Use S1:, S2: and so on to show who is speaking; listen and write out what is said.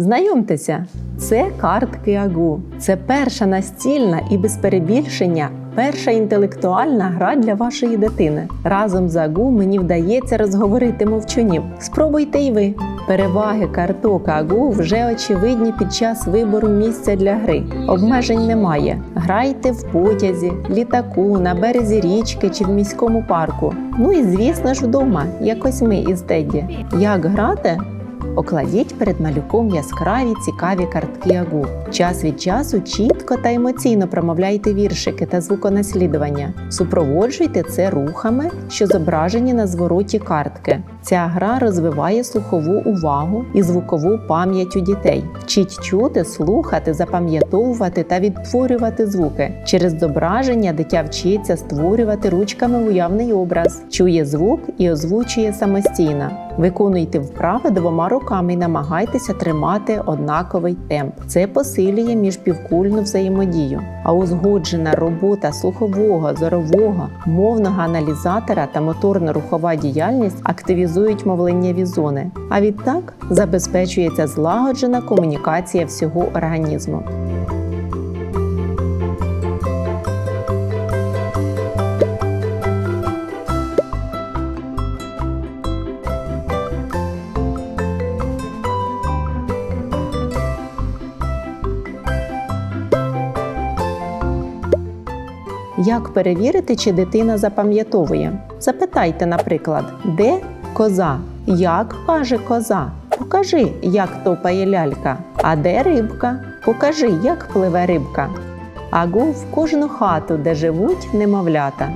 S1: Знайомтеся, це картки Агу. Це перша настільна і без перебільшення. Перша інтелектуальна гра для вашої дитини. Разом з Агу мені вдається розговорити мовчунів. Спробуйте й ви. Переваги карток Агу вже очевидні під час вибору місця для гри. Обмежень немає. Грайте в потязі, літаку, на березі річки чи в міському парку. Ну і звісно ж вдома, якось ми із Тедді. Як грати? Окладіть перед малюком яскраві цікаві картки агу. Час від часу чітко та емоційно промовляйте віршики та звуконаслідування. Супроводжуйте це рухами, що зображені на звороті картки. Ця гра розвиває слухову увагу і звукову пам'ять у дітей. Вчіть чути, слухати, запам'ятовувати та відтворювати звуки. Через зображення дитя вчиться створювати ручками уявний образ, чує звук і озвучує самостійно. Виконуйте вправи двома руками і намагайтеся тримати однаковий темп. Це посилює міжпівкульну взаємодію. А узгоджена робота слухового, зорового, мовного аналізатора та моторно-рухова діяльність активізують мовленнєві зони. А відтак забезпечується злагоджена комунікація всього організму. Як перевірити, чи дитина запам'ятовує? Запитайте, наприклад, де коза? Як каже коза? Покажи, як топає лялька. А де рибка? Покажи, як пливе рибка. Агу в кожну хату, де живуть немовлята.